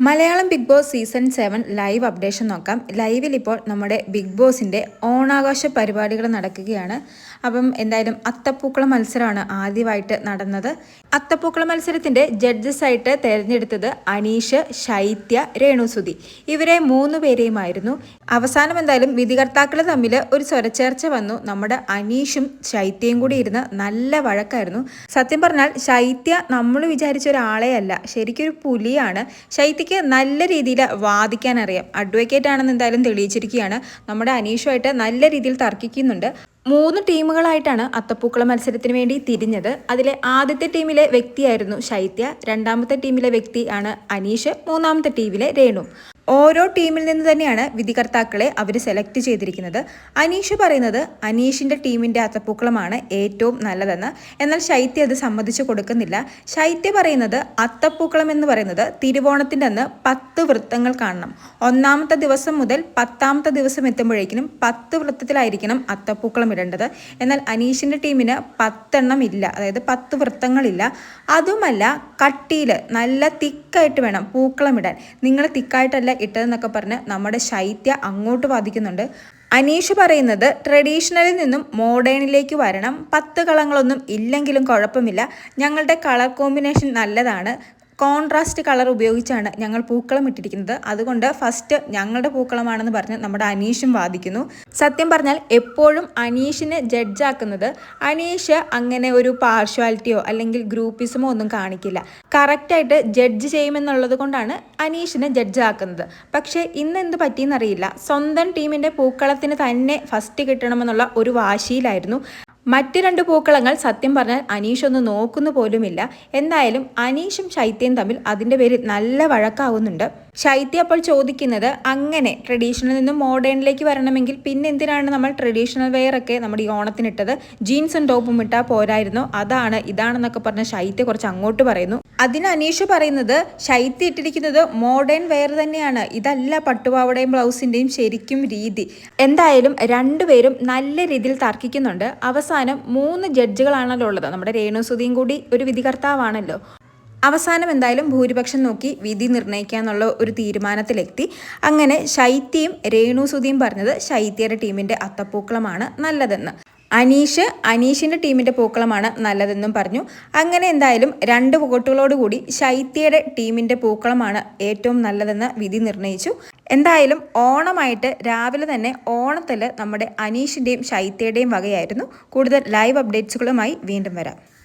Malayalam Bigg Boss season seven live updation നോക്കാം. ലൈവിൽ ഇപ്പോൾ നമ്മുടെ ബിഗ് ബോസിന്റെ ഓണാഘോഷ പരിപാടികൾ നടക്കുകയാണ്. അപ്പം എന്തായാലും അത്തപ്പൂക്കള മത്സരമാണ് ആദ്യമായിട്ട് നടന്നത്. അത്തപ്പൂക്കള മത്സരത്തിന്റെ ജഡ്ജസായിട്ട് തിരഞ്ഞെടുത്തത് അനീഷ് ശൈത്യ രേണുസുതി. ഇവരെ മൂന്ന് പേരെയുമായിരുന്നു. അവസാനം എന്തായാലും വിധികർത്താക്കൾ തമ്മിൽ ഒരു സ്വരച്ചേർച്ച വന്നു. നമ്മുടെ അനീഷും ശൈത്യയും കൂടി ഇരുന്ന് നല്ല വഴക്കായിരുന്നു. സത്യം പറഞ്ഞാൽ ശൈത്യ നമ്മൾ വിചാരിച്ച ഒരാളെയല്ല. ശരിക്കൊരു പുലിയാണ്. ശൈത്യക്ക് നല്ല രീതിയിൽ വാദിക്കാൻ അറിയാം അഡ്വക്കേറ്റ് ആണെന്ന് എന്തായാലും തെളിയിച്ചിരിക്കുകയാണ്. നമ്മുടെ അനീഷുമായിട്ട് നല്ല രീതിയിൽ തർക്കിക്കുന്നുണ്ട്. മൂന്ന് ടീമുകളായിട്ടാണ് അത്തപ്പൂക്കള മത്സരത്തിന് വേണ്ടി തിരിഞ്ഞത്. അതിലെ ആദ്യത്തെ ടീമിലെ വ്യക്തിയായിരുന്നു ശൈത്യ. രണ്ടാമത്തെ ടീമിലെ വ്യക്തി ആണ് അനീഷ്. മൂന്നാമത്തെ ടീമിലെ രേണു. ഓരോ ടീമിൽ നിന്ന് തന്നെയാണ് വിധികർത്താക്കളെ അവർ സെലക്ട് ചെയ്തിരിക്കുന്നത്. അനീഷ് പറയുന്നത് അനീഷിന്റെ ടീമിന്റെ അത്തപ്പൂക്കളമാണ് ഏറ്റവും നല്ലതെന്ന്. എന്നാൽ ശൈത്യ അത് സമ്മതിച്ചു കൊടുക്കുന്നില്ല. ശൈത്യ പറയുന്നത് അത്തപ്പൂക്കളം എന്ന് പറയുന്നത് തിരുവോണത്തിന്റെ അന്ന് പത്ത് വൃത്തങ്ങൾ കാണണം. ഒന്നാമത്തെ ദിവസം മുതൽ പത്താമത്തെ ദിവസം എത്തുമ്പോഴേക്കിനും പത്ത് വൃത്തത്തിലായിരിക്കണം അത്തപ്പൂക്കളം ഇടേണ്ടത്. എന്നാൽ അനീഷിന്റെ ടീമിന് പത്തെണ്ണം ഇല്ല. അതായത് പത്ത് വൃത്തങ്ങളില്ല. അതുമല്ല കട്ടിയിൽ നല്ല തിക്കായിട്ട് വേണം പൂക്കളം ഇടാൻ. നിങ്ങൾ തിക്കായിട്ടല്ല ഇട്ടതെന്നൊക്കെ പറഞ്ഞ് നമ്മുടെ ശൈത്യ അങ്ങോട്ട് വാദിക്കുന്നുണ്ട്. അനീഷ് പറയുന്നത് ട്രഡീഷണലിൽ നിന്നും മോഡേണിലേക്ക് വരണം. പത്ത് കളങ്ങളൊന്നും ഇല്ലെങ്കിലും കുഴപ്പമില്ല. ഞങ്ങളുടെ കളർ കോമ്പിനേഷൻ നല്ലതാണ്. കോൺട്രാസ്റ്റ് കളർ ഉപയോഗിച്ചാണ് ഞങ്ങൾ പൂക്കളം ഇട്ടിരിക്കുന്നത്. അതുകൊണ്ട് ഫസ്റ്റ് ഞങ്ങളുടെ പൂക്കളമാണെന്ന് പറഞ്ഞ് നമ്മുടെ അനീഷും വാദിക്കുന്നു. സത്യം പറഞ്ഞാൽ എപ്പോഴും അനീഷിനെ ജഡ്ജാക്കുന്നത് അനീഷ് അങ്ങനെ ഒരു പാർഷ്വാലിറ്റിയോ അല്ലെങ്കിൽ ഗ്രൂപ്പിസമോ ഒന്നും കാണിക്കില്ല. കറക്റ്റായിട്ട് ജഡ്ജ് ചെയ്യുമെന്നുള്ളത് കൊണ്ടാണ് അനീഷിനെ ജഡ്ജാക്കുന്നത് പക്ഷേ ഇന്ന് എന്ത് പറ്റിയെന്നറിയില്ല. സ്വന്തം ടീമിന്റെ പൂക്കളത്തിന് തന്നെ ഫസ്റ്റ് കിട്ടണമെന്നുള്ള ഒരു വാശിയിലായിരുന്നു. മറ്റ് രണ്ട് പൂക്കളങ്ങൾ സത്യം പറഞ്ഞാൽ അനീഷ് ഒന്ന് നോക്കുന്നു പോലുമില്ല. എന്തായാലും അനീഷും ശൈത്യയും തമ്മിൽ അതിന്റെ പേരിൽ നല്ല വഴക്കാവുന്നുണ്ട്. ശൈത്യ അപ്പോൾ ചോദിക്കുന്നത് അങ്ങനെ ട്രഡീഷണൽ നിന്നും മോഡേണിലേക്ക് വരണമെങ്കിൽ പിന്നെ എന്തിനാണ് നമ്മൾ ട്രഡീഷണൽ വെയർ ഒക്കെ നമ്മുടെ ഈ ഓണത്തിനിട്ടത്? ജീൻസും ടോപ്പും ഇട്ടാൽ പോരായിരുന്നു. അതാണ് ഇതാണെന്നൊക്കെ പറഞ്ഞ ശൈത്യ കുറച്ച് അങ്ങോട്ട് പറയുന്നു. അതിന് അനീഷ് പറയുന്നത് ശൈത്യ ഇട്ടിരിക്കുന്നത് മോഡേൺ വെയർ തന്നെയാണ്. ഇതല്ല പട്ടുപാവടയും ബ്ലൗസിന്റെയും ശരിക്കും രീതി. എന്തായാലും രണ്ടുപേരും നല്ല രീതിയിൽ തർക്കിക്കുന്നുണ്ട്. അവസാനം മൂന്ന് ജഡ്ജുകളാണല്ലോ ഉള്ളത്. നമ്മുടെ രേണുസുതിയും കൂടി ഒരു വിധികർത്താവാണല്ലോ. അവസാനം എന്തായാലും ഭൂരിപക്ഷം നോക്കി വിധി നിർണയിക്കാന്നുള്ള ഒരു തീരുമാനത്തിലെത്തി. അങ്ങനെ ശൈത്യയും രേണുസുതിയും പറഞ്ഞത് ശൈത്യയുടെ ടീമിന്റെ അത്തപ്പൂക്കളമാണ് നല്ലതെന്ന്. അനീഷ് അനീഷിന്റെ ടീമിന്റെ പൂക്കളമാണ് നല്ലതെന്നും പറഞ്ഞു. അങ്ങനെ എന്തായാലും രണ്ട് വോട്ടുകളോടുകൂടി ശൈത്യയുടെ ടീമിന്റെ പൂക്കളമാണ് ഏറ്റവും നല്ലതെന്ന് വിധി നിർണയിച്ചു. എന്തായാലും ഓണമായിട്ട് രാവിലെ തന്നെ ഓണത്തിൽ നമ്മുടെ അനീഷിന്റെയും ശൈത്യയുടെയും വകയായിരുന്നു. കൂടുതൽ ലൈവ് അപ്ഡേറ്റ്സുകളുമായി വീണ്ടും വരാം.